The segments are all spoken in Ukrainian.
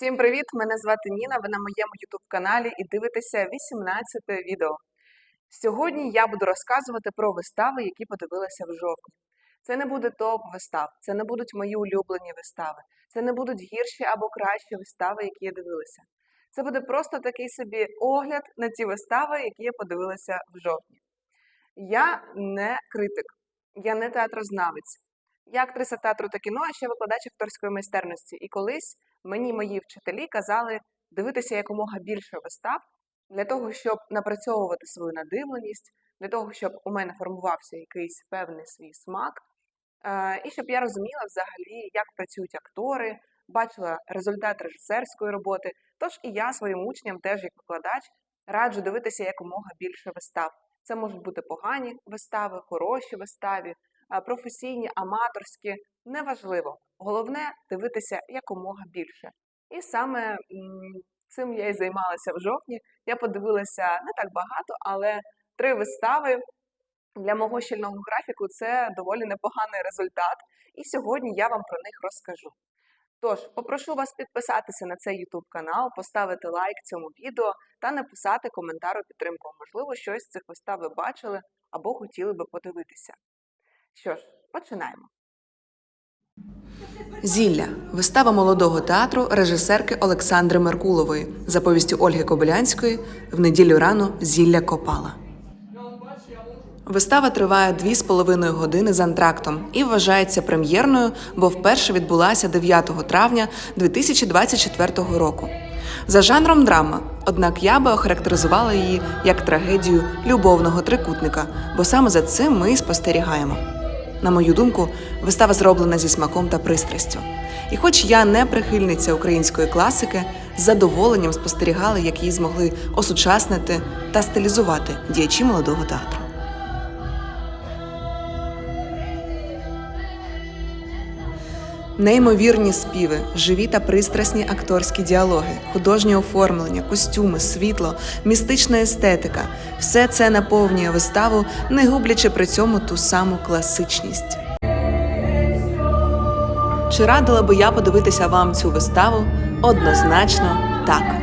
Всім привіт! Мене звати Ніна. Ви на моєму youtube каналі і дивитеся 18 відео. Сьогодні я буду розказувати про вистави, які подивилася в жовтні. Це не буде топ вистав, це не будуть мої улюблені вистави, це не будуть гірші або кращі вистави, які я дивилася. Це буде просто такий собі огляд на ті вистави, які я подивилася в жовтні. Я не критик, я не театрознавець. Я актриса театру та кіно, а ще викладач акторської майстерності. І колись мені мої вчителі казали дивитися якомога більше вистав для того, щоб напрацьовувати свою надивленість, для того, щоб у мене формувався якийсь певний свій смак, е, і щоб я розуміла взагалі, як працюють актори, бачила результат режисерської роботи. Тож і я своїм учням, теж як викладач, раджу дивитися якомога більше вистав. Це можуть бути погані вистави, хороші вистави, а, професійні, аматорські, неважливо. Головне дивитися якомога більше. І саме цим я і займалася в жовтні. Я подивилася не так багато, але три вистави для мого щільного графіку це доволі непоганий результат. І сьогодні я вам про них розкажу. Тож, попрошу вас підписатися на цей YouTube канал, поставити лайк цьому відео та написати коментар у підтримку. Можливо, щось з цих вистав ви бачили або хотіли би подивитися. Що ж, починаємо. Зілля вистава молодого театру режисерки Олександри Меркулової за повістю Ольги Кобилянської в неділю рано Зілля Копала. Вистава триває дві з половиною години з антрактом і вважається прем'єрною, бо вперше відбулася 9 травня 2024 року. За жанром драма, однак я би охарактеризувала її як трагедію любовного трикутника, бо саме за цим ми і спостерігаємо. На мою думку, вистава зроблена зі смаком та пристрастю. І хоч я не прихильниця української класики, з задоволенням спостерігала, як її змогли осучаснити та стилізувати діячі молодого театру. Неймовірні співи, живі та пристрасні акторські діалоги, художнє оформлення, костюми, світло, містична естетика все це наповнює виставу, не гублячи при цьому ту саму класичність. Чи радила би я подивитися вам цю виставу? Однозначно так.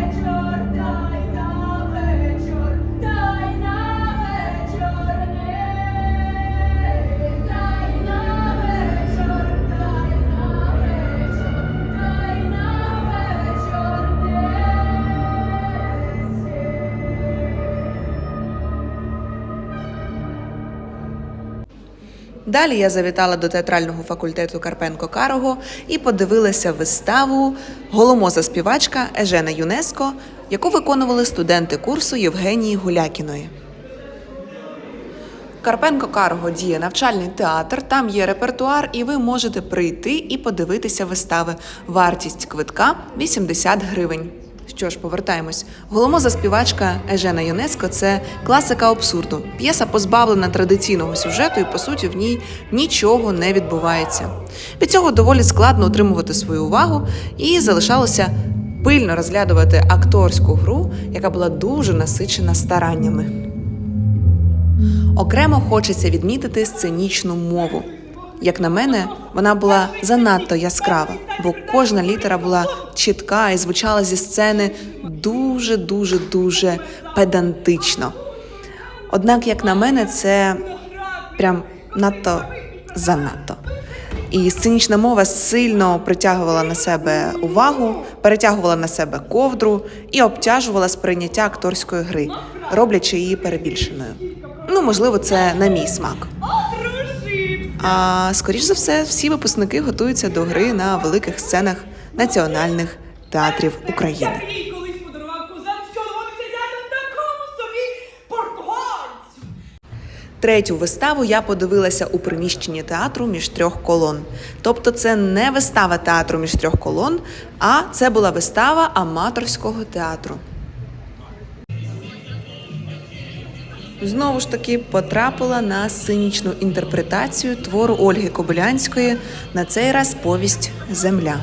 Далі я завітала до театрального факультету Карпенко Карого і подивилася виставу Голомоза співачка Ежена ЮНЕСКО, яку виконували студенти курсу Євгенії Гулякіної. Карпенко Карго діє навчальний театр. Там є репертуар, і ви можете прийти і подивитися вистави. Вартість квитка 80 гривень. Що ж, повертаємось. Голомоза співачка Ежена Юнеско це класика абсурду. П'єса позбавлена традиційного сюжету, і по суті в ній нічого не відбувається. Від цього доволі складно утримувати свою увагу, і залишалося пильно розглядувати акторську гру, яка була дуже насичена стараннями. Окремо хочеться відмітити сценічну мову. Як на мене, вона була занадто яскрава, бо кожна літера була чітка і звучала зі сцени дуже, дуже, дуже педантично. Однак, як на мене, це прям надто занадто. І сценічна мова сильно притягувала на себе увагу, перетягувала на себе ковдру і обтяжувала сприйняття акторської гри, роблячи її перебільшеною. Ну, можливо, це на мій смак. А скоріш за все, всі випускники готуються до гри на великих сценах національних театрів України. Сергій колись подарував козам, що доводиться взяти такому собі португальцю. Третю виставу я подивилася у приміщенні театру між трьох колон. Тобто, це не вистава театру між трьох колон, а це була вистава аматорського театру. Знову ж таки потрапила на синічну інтерпретацію твору Ольги Кобилянської, на цей раз повість Земля.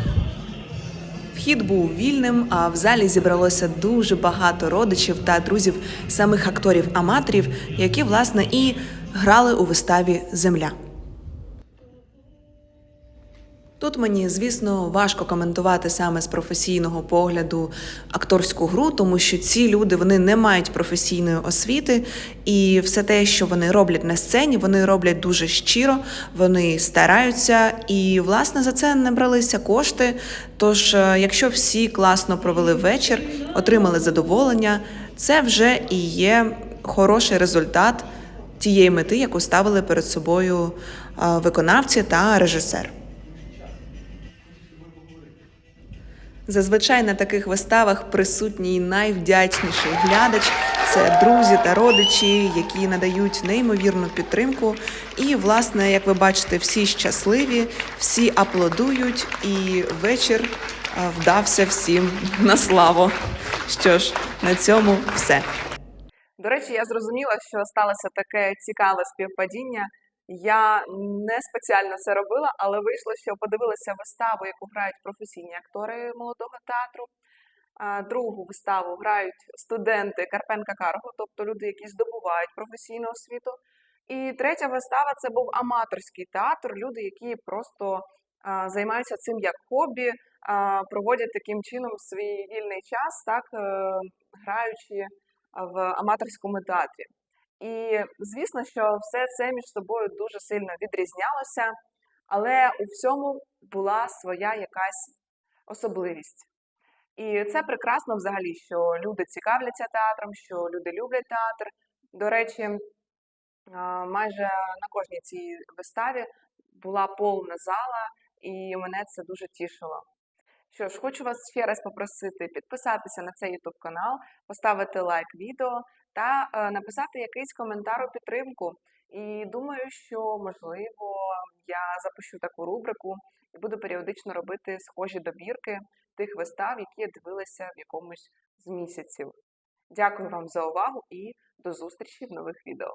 Вхід був вільним, а в залі зібралося дуже багато родичів та друзів самих акторів-аматорів, які власне і грали у виставі Земля. Тут мені, звісно, важко коментувати саме з професійного погляду акторську гру, тому що ці люди вони не мають професійної освіти, і все те, що вони роблять на сцені, вони роблять дуже щиро, вони стараються, і власне за це не бралися кошти. Тож, е, якщо всі класно провели вечір, отримали задоволення, це вже і є хороший результат тієї мети, яку ставили перед собою е, виконавці та режисер. Зазвичай на таких виставах присутній найвдячніший глядач це друзі та родичі, які надають неймовірну підтримку. І, власне, як ви бачите, всі щасливі, всі аплодують, і вечір е, вдався всім на славу. Що ж, на цьому все. До речі, я зрозуміла, що сталося таке цікаве співпадіння. Я не спеціально це робила, але вийшло, що подивилася виставу, яку грають професійні актори молодого театру. Другу виставу грають студенти Карпенка Карго, тобто люди, які здобувають професійну освіту. І третя вистава це був аматорський театр, люди, які просто займаються цим як хобі, проводять таким чином свій вільний час, так е, граючи в аматорському театрі. І звісно, що все це між собою дуже сильно відрізнялося, але у всьому була своя якась особливість. І це прекрасно взагалі, що люди цікавляться театром, що люди люблять театр. До речі, майже на кожній цій виставі була повна зала, і мене це дуже тішило. Що ж, хочу вас ще раз попросити підписатися на цей YouTube канал, поставити лайк відео та е, написати якийсь коментар у підтримку. І думаю, що можливо я запущу таку рубрику і буду періодично робити схожі добірки тих вистав, які я дивилася в якомусь з місяців. Дякую вам за увагу і до зустрічі в нових відео.